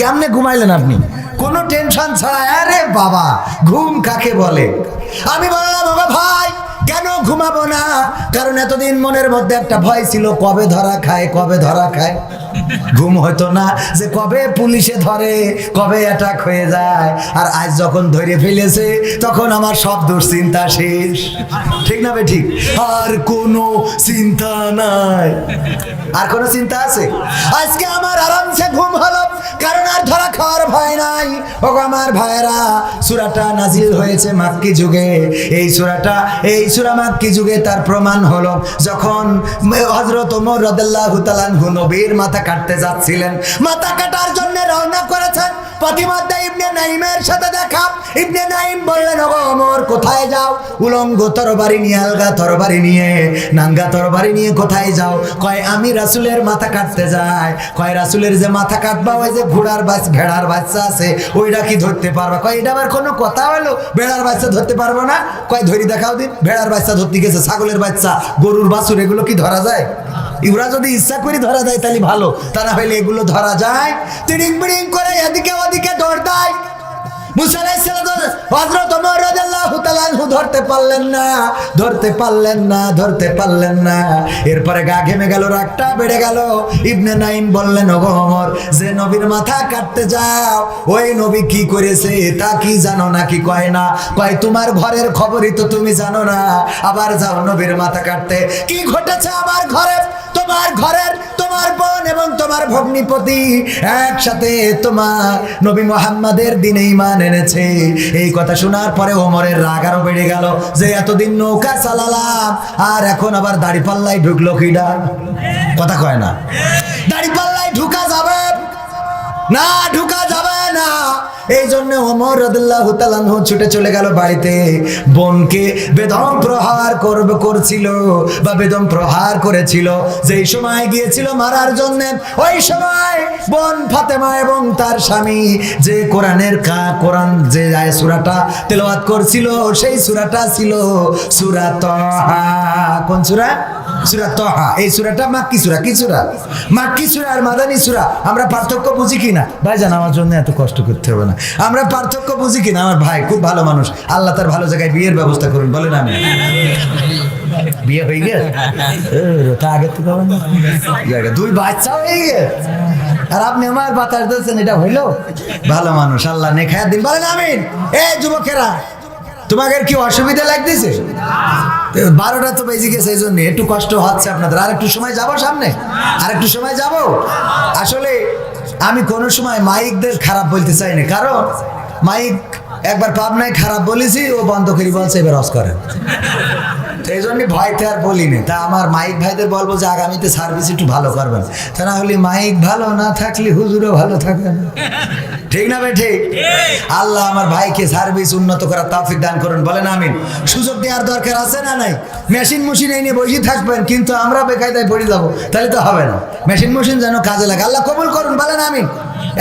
কেমনে ঘুমাইলেন আপনি? কোনো টেনশন ছাড়া, আরে বাবা, ঘুম কাকে বলে? আমি বললাম, বাবা ভাই, কেন ঘুমাবো না? কারণ এতদিন মনের মধ্যে একটা ভয় ছিল, কবে ধরা খায়, কবে ধরা খায়। ঘুম হতো না যে কবে পুলিশে ধরে, কবে অ্যাটাক হয়ে যায়। আর আজ যখন ধরে ফেলেছে, তখন আমার সব দুশ্চিন্তা শেষ। ঠিক না ঠিক? আর কোনো চিন্তা নাই। আর কোনো চিন্তা আছে? আজকে আমার আরামসে ঘুম হলো, কারণ আর ধরা খাওয়ার ভয় নাই। ও আমার ভাইরা সুরাটা নাজিল হয়েছে মাক্কি যুগে। এই সুরাটা, এই সুরা মাক্কি যুগে তার প্রমাণ হলো, যখন হজরত ওমর রাদিয়াল্লাহু তাআলা নবীর মাথা কাটতে যাচ্ছিলেন। মাথা কাটার জন্য রওনা করেছেন। পথিমধ্যে ইবনে নাইমের সাথে দেখা। ইবনে নাইম বললেন কোথায় যাও? উলঙ্গ তরবারি নিয়ে, আলগা তরবারি নিয়ে, নাঙ্গা তরবারি নিয়ে কোথায় যাও? কয়, আমি রাসূলের মাথা কাটতে যাই। কয়, রাসূলের যে মাথা কাটবা, ওই যে ঘোড়ার বাচ্চা ভেড়ার বাচ্চা আছে, ওইটা কি ধরতে পারবা? কয়, এটা আবার কোনো কথা হলো? ভেড়ার বাচ্চা ধরতে পারব না? কয়, ধরি দেখাও দিন, ভেড়ার বাচ্চা ধরতে গেছে, ছাগলের বাচ্চা, গরুর বাছুর, এগুলো কি ধরা যায়? ইউরা যদি ইচ্ছা করে ধরা যায় তাহলে ভালো। তা না হইলে এগুলো ধরা যায়। তিড়িং বিড়িং করে এদিকে ওদিকে দৌড় দেয়। নবীর মাথা কাটতে যাও, ওই নবী কি করেছে কি জানো না কি কয় না? কয়, তোমার ঘরের খবরই তো তুমি জানো না। আবার যাও নবীর মাথা কাটতে। কি ঘটেছে আমার ঘরে ঘরের তোমার বোন এবং তোমার ভগ্নিপতি একসাথে তোমার নবী মোহাম্মদের দিনে ইমান এনেছে। এই কথা শোনার পরে ওমরের রাগ আরও বেড়ে গেল। যে এতদিন নৌকা চালালাম, আর এখন আবার দাড়ি পাল্লাই ঢুকলো কিডা কথা কয় না। দাড়ি পাল্লাই ঢুকা যাবে? না, ঢুকা যাবে এই জন্য ওমর রাদিল্লাহ তালানহু ছুটে চলে গেল বাড়িতে। বোনকে বেদম প্রহার করবে, করছিল বা বেদম প্রহার করেছিল। যেই সময় গিয়েছিল মারার জন্য, ওই সময় বোন ফাতেমা এবং তার স্বামী যে কোরআনের কা, কোরআন যে সুরাটা তেলাওয়াত করছিল, সেই সুরাটা ছিল সুরা তহা। কোন সুরা? সুরা তহা। এই সুরাটা মাক্কি সুরা। কি সুরা? মাক্কি সুরা আর মাদানি সুরা। আমরা পার্থক্য বুঝি কিনা? ভাই জান আমার জন্য এত কষ্ট করতে হবে না। আমরা পার্থক্য বুঝি কিনা? আমার ভাই খুব ভালো মানুষ। আল্লাহ তার ভালো জায়গায় বিয়ের ব্যবস্থা করুন, বলেন আমি বিয়ে হয়ে গে তা আগে তো হবে না। জায়গা, দুই বাচ্চা হয়ে গে আর আপনি আমার বাতাস দিচ্ছেন এটা হইল? ভালো মানুষ, আল্লাহ নেখায় দিন। বলেন আমিন। এ, যুবকেরা, তোমাদের কি অসুবিধা লাগতেছে? বারোটা তো বেজে গেছে এই জন্য একটু কষ্ট হচ্ছে আপনাদের। আর একটু সময় যাব সামনে? আর একটু সময় যাব? আসলে আমি কোনো সময় মাইকদের খারাপ বলতে চাই না কারণ মাইক একবার পাবনায় খারাপ বলেছি, ও বন্ধ করি, বলছে এবার অস করেন তো এই জন্য ভয়তে আর বলিনি। তা আমার মাইক ভাইদের বলব যে আগামীতে সার্ভিস একটু ভালো করবেন। তা না হলে মাইক ভালো না থাকলে হুজুরও ভালো থাকে না। ঠিক না ভাই, ঠিক? আল্লাহ আমার ভাইকে সার্ভিস উন্নত করার তাফিক দান করুন, বলেন আমিন। সুযোগ দেওয়ার দরকার আছে না নাই? মেশিন মেশিন এই নিয়ে বসে থাকবেন, কিন্তু আমরা বেকায়দায় পড়ে যাব, তাহলে তো হবে না। মেশিন মেশিন যেন কাজে লাগে। আল্লাহ কবুল করুন, বলেন আমিন।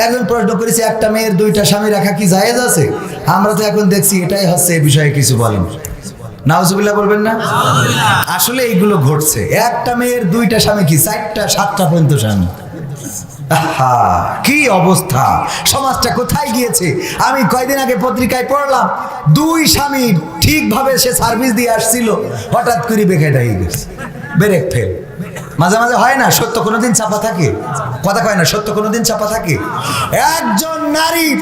একজন প্রশ্ন করেছি, একটা মেয়ের দুইটা স্বামী রাখা কি জায়েজ আছে? আমরা তো এখন দেখছি এটাই হচ্ছে এই বিষয়ে কিছু বলেন। নাউজুবিল্লাহ বলবেন না? আসলে এইগুলো ঘটছে। একটা মেয়ের দুইটা স্বামী কি? চারটা সাতটা পর্যন্ত স্বামী। আহা, কি অবস্থা? সমাজটা কোথায় গিয়েছে? আমি কয়দিন আগে পত্রিকায় পড়লাম দুই স্বামী ঠিকভাবে সে সার্ভিস দিয়ে আসছিল। হঠাৎ করে বেকায়দা হয়ে গেছে। Brake fail. মাঝে মাঝে হয় না সত্য কোনোদিন চাপা থাকে? কথা কয় না সত্য কোনোদিন চাপা থাকে? একজন নারী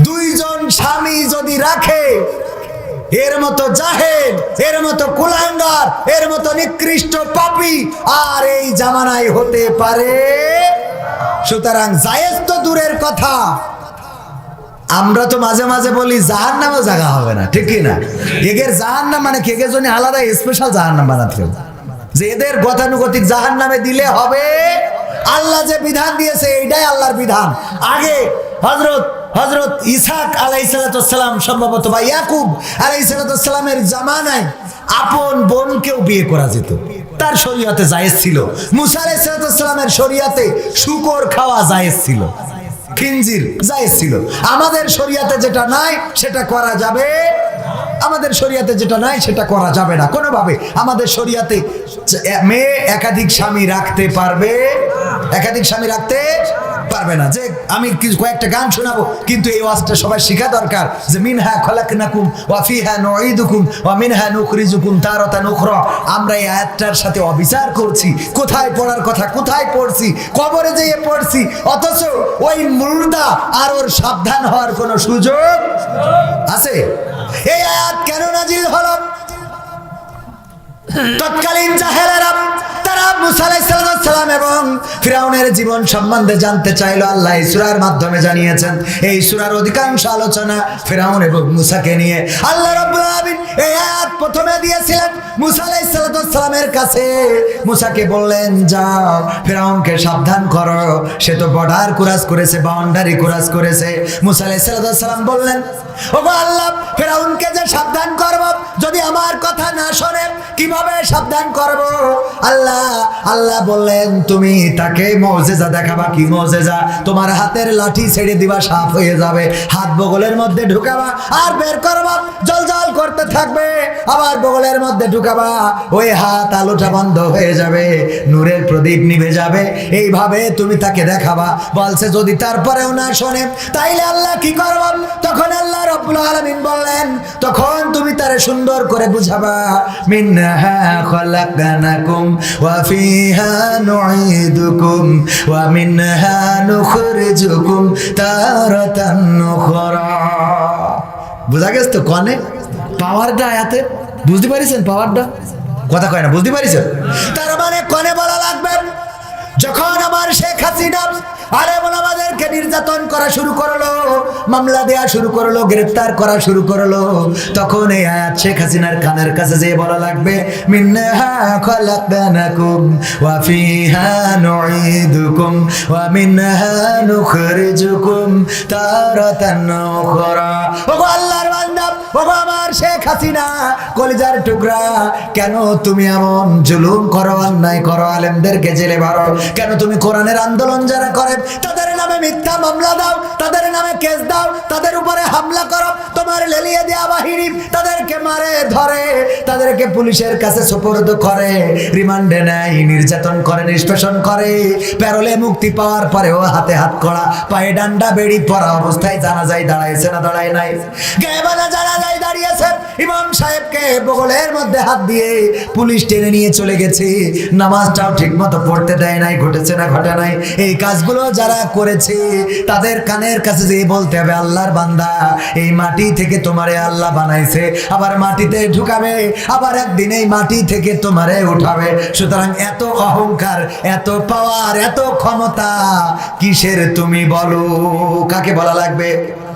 দুইজন স্বামী যদি রাখে এর মতো জাহেদ, এর মতো কুলাঙ্গার, এর মতো নিকৃষ্ট পাপি আর এই জামানায় হতে পারে। সুতরাং জায়েজ তো দূরের কথা। আমরা তো মাঝে মাঝে বলি জাহান নামও জায়গা হবে না, ঠিক না? এগের জাহান নাম মানে কে? জন্য আলাদা স্পেশাল জাহান নাম বানাতে হবে। যে এদের গতানুগতিক জাহান নামে দিলে হবে, আল্লাহ যে বিধান দিয়েছে, এইটাই আল্লাহর বিধান। আগে হজরত হজরত ইসাক আলাইসালাম সম্ভবত বা ইয়াকুব আলাইসালামের জামানায় আপন বোনকেও বিয়ে করা যেত। তার শরীয়তে জায়েজ ছিল। মুসা আলাইসালামের শরীয়তে শুকর খাওয়া জায়েজ ছিল। খিনজির জায়েজ ছিল। আমাদের শরীয়তে যেটা নাই, সেটা করা যাবে। আমাদের শরীয়তে যেটা নাই, সেটা করা যাবে না। কোনোভাবে আমাদের শরীয়তে মেয়ে একাধিক স্বামী রাখতে পারবে। একাধিক স্বামী রাখতে পারবে না। যে আমি কয়েকটা গান শোনাবো, কিন্তু এই ওয়াজটা সবাই শেখা দরকার। যে মিনহা খলাকনাকুম ওয়া ফিহা নুঈদুকুম ওয়া মিনহা নুখরিজুকুম তারাতান উখরা। আমরা এই আয়াতটার সাথে অবিচার করছি। কোথায় পড়ার কথা? কোথায় পড়ছি? কবরে যেয়ে পড়ছি। অথচ ওই মুর্দা আর ওর সাবধান হওয়ার কোনো সুযোগ আছে? এই আয়াত কেন নাজিল হলো? তৎকালীন জাহেলেরা সাবধান করো। সে তো বর্ডার কুরাস করেছে বাউন্ডারি কুরাস করেছে। মুসা আলাইহিস সালাম বললেন তোমার হাতের লাঠি ছেড়ে দিবা, সাফ হয়ে যাবে। হাত বগলের মধ্যে ঢুকাবা আর বের করবা। জল জল করতে থাকবে, আবার বগলের মধ্যে ঢুকাবা। ওই হাত আলোটা বন্ধ হয়ে যাবে, নূরের প্রদীপ নিভে যাবে। এইভাবে তুমি তাকে দেখাবা। বলছে, যদি তারপরেও না শোনে, তাইলে আল্লাহ কি করব তখন আল্লাহ বললেন, তখন তুমি তারে সুন্দর করে বুঝাবা বুঝা গেছে তো কনে? পাওয়ারটা আয়াতে, বুঝতে পারিছেন পাওয়ারটা? কথা কয় না, বুঝতে পারিছেন? তার মানে কনে বলা লাগবে, যখন আমার শেখ হাসিনা আরে আমাদেরকে নির্যাতন করা শুরু করল, মামলা দেয়া শুরু করল গ্রেফতার করা শুরু করল। তখন এই আয়াত শেখ হাসিনার কানের কাছে যে বলা লাগবে কলিজার টুকরা, কেন তুমি এমন জুলুম করো, অন্যায় করো, আলেমদেরকে জেলে ভরো কেন তুমি কোরআনের আন্দোলন যারা করে, তাদের মিথ্যা মামলা দাও তাদের নামে কেস দাও, তাদের উপরে হামলা করো, তোমার লেলিয়ে দেওয়া বাহিনী তাদেরকে মারে, ধরে, তাদেরকে পুলিশের কাছে সুপর্দ করে, রিমান্ডে নেয়, নির্যাতন করে, নিষ্পেষণ করে, প্যারোলে মুক্তি পাওয়ার পরেও হাতে হাত করা, পায়ে ডান্ডা বেড়ি পরা অবস্থায় জানা যায় দাঁড়াইছে না, দাঁড়ায় নাই। গায়েবানা জানা যায় দাঁড়িয়েছে, ইমাম সাহেবকে বগলের মধ্যে হাত দিয়ে পুলিশ টেনে নিয়ে চলে গেছে। নামাজটাও ঠিক মতো পড়তে দেয় নাই, ঘটেছে না, ঘটে নাই। এই কাজগুলো যারা করেছে, তাদের কানের কাছে যে বলতে হবে, আল্লাহর বান্দা, এই মাটি থেকে তোমারে আল্লাহ বানাইছে। আবার মাটিতে ঢুকাবে, আবার একদিন এই মাটি থেকে তোমারে উঠাবে। সুতরাং এত অহংকার, এত পাওয়ার, এত ক্ষমতা কিসের তুমি বলো? কাকে বলা লাগবে?